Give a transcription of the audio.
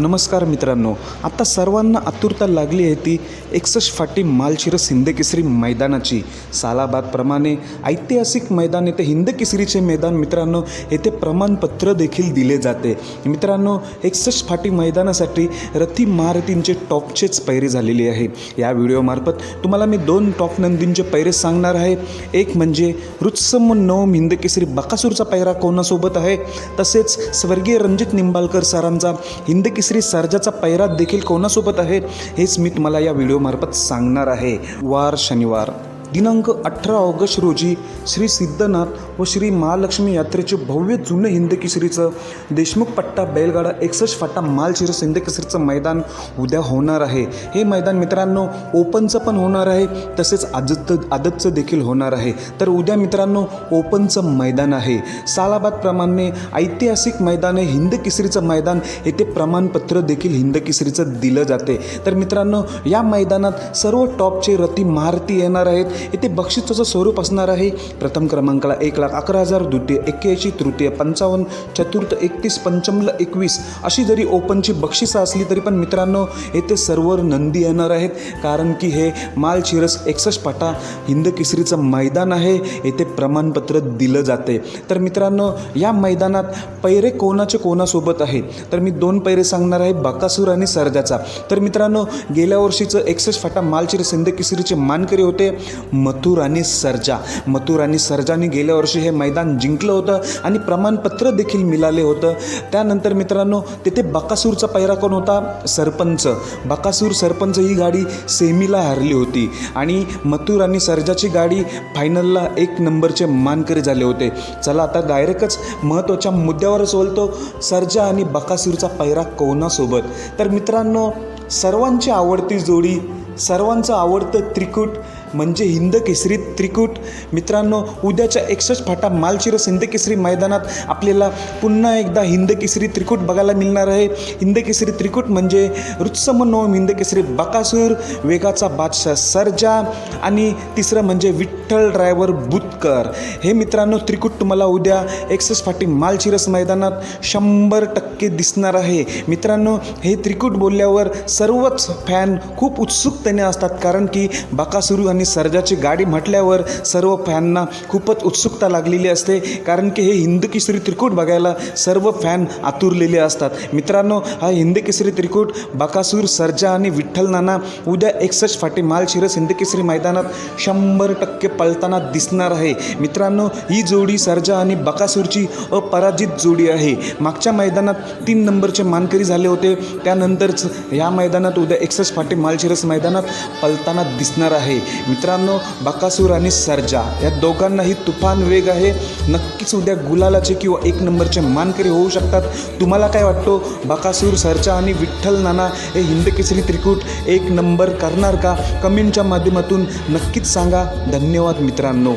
नमस्कार मित्रांनो आता सर्वांना आतुरता लागली आहे ती एकसष्ट फाटी मालशिरस हिंदकेसरी मैदानाची. सालाबादप्रमाणे ऐतिहासिक मैदान येथे हिंदकेसरीचे मैदान मित्रांनो येथे प्रमाणपत्र देखील दिले जाते. मित्रांनो एकसष्ट फाटी मैदानासाठी रथी महारथींचे टॉपचेच पैरे झालेले आहे. या व्हिडिओमार्फत तुम्हाला मी दोन टॉप नंदींचे पैरे सांगणार आहे. एक म्हणजे रुत्सम नवम हिंदकेसरी बकासूरचा पैरा कोणासोबत आहे? तसेच स्वर्गीय रणजित निंबाळकर सरांचा हिंदकेसरी सर्जाचा पैरा देखील कोणासोबत आहे हेच मी तुम्हाला या व्हिडिओमार्फत सांगणार आहे. वार शनिवार. दिनांक अठरा ऑगस्ट रोजी श्री सिद्धनाथ व श्री महालक्ष्मी यात्रेचे भव्य जुनं हिंदकेसरीचं देशमुख पट्टा बैलगाडा एकसष्ट फाटा मालशिरस हिंदकेसरीचं मैदान उद्या होणार आहे. हे मैदान मित्रांनो ओपनचं पण होणार आहे तसेच आदत आदतचं देखील होणार आहे. तर उद्या मित्रांनो ओपनचं मैदान आहे. सालाबादप्रमाणे ऐतिहासिक मैदान आहे. हिंदकेसरीचं मैदान येथे प्रमाणपत्र देखील हिंदकेसरीचं दिलं जाते. तर मित्रांनो या मैदानात सर्व टॉपचे रती महारथी येणार आहेत. येथे बक्षिसाचं स्वरूप असणार आहे. प्रथम क्रमांकाला एक लाख अकरा हजार द्वितीय एक्क्याऐंशी तृतीय पंचावन्न चतुर्थ एकतीस पंचमला एकवीस अशी जरी ओपनची बक्षिसं असली तरी पण मित्रांनो येथे सर्व नंदी येणार आहेत. कारण की हे मालशिरस एकसष्ट पाटा हिंद केसरीचं मैदान आहे. येथे प्रमाणपत्र दिलं जाते. तर मित्रांनो या मैदानात पैरे कोणाचे कोणासोबत आहे? तर मी दोन पैरे सांगणार आहे बकासूर आणि सरजाचा. तर मित्रांनो गेल्या वर्षीचं एकसष्ट फाटा मालशिरस हिंद केसरीचे मानकरी होते. मथुर आणि सर्जा. मथुर आणि सर्जाने गेल्या वर्षी हे मैदान जिंकलं होतं आणि प्रमाणपत्र देखील मिळाले होतं. त्यानंतर मित्रांनो तिथे बकासूरचा पैरा कोण होता? सरपंच. बकासूर सरपंच ही गाडी सेमीला हरली होती आणि मथुर आणि सर्जाची गाडी फायनलला एक नंबरचे मानकरी झाले होते. चला आता डायरेक्टच महत्त्वाच्या मुद्द्यावरच बोलतो सर्जा आणि बकासूरचा पैरा कोणासोबत? तर मित्रांनो सर्वांची आवडती जोडी सर्वांचं आवडतं त्रिकूट म्हणजे हिंद केसरी त्रिकूट. मित्रांनो उद्याच्या एकसष्ट फाटा मालशिरस हिंदकेसरी मैदानात आपल्याला पुन्हा एकदा हिंदकेसरी त्रिकूट बघायला मिळणार आहे. हिंदकेसरी त्रिकूट म्हणजे रुत्सम नोम हिंद बकासूर वेगाचा बादशाह सरजा आणि तिसरं म्हणजे विठ्ठल ड्रायव्हर बुतकर. हे मित्रांनो त्रिकूट तुम्हाला उद्या एकसष्ट फाटी मालशिरस मैदानात शंभर टक्के दिसणार आहे. मित्रांनो हे त्रिकूट बोलल्यावर सर्वच फॅन खूप उत्सुकतेने असतात. कारण की बकासूर आणि सर्जाची गाडी म्हटल्यावर सर्व फॅनना खूपच उत्सुकता लागलेली असते. कारण की हे हिंद केसरी त्रिकूट बघायला सर्व फॅन आतुरलेले असतात. मित्रांनो हा हिंद केसरी त्रिकूट बकासूर सर्जा आणि विठ्ठल नाना उद्या एकसष्ट फाटी मालशिरस हिंद केसरी मैदानात शंभर टक्के पळताना दिसणार आहे. मित्रांनो ही जोडी सर्जा आणि बकासूरची अपराजित जोडी आहे. मागच्या मैदानात तीन नंबरचे मानकरी झाले होते. त्यानंतरच या मैदानात उद्या एकसष्ट फाटी मालशिरस मैदानात पळताना दिसणार आहे. मित्रांनो बकासूर आणि सर्जा या दोघांनाही तुफान वेग आहे. नक्कीच उद्या गुलालाचे किंवा एक नंबरचे मानकरी होऊ शकतात. तुम्हाला काय वाटतो? बकासूर सर्जा आणि विठ्ठल नाना हे हिंदकेसरी त्रिकूट एक नंबर करणार का? कमेंटच्या माध्यमातून नक्कीच सांगा. धन्यवाद मित्रांनो.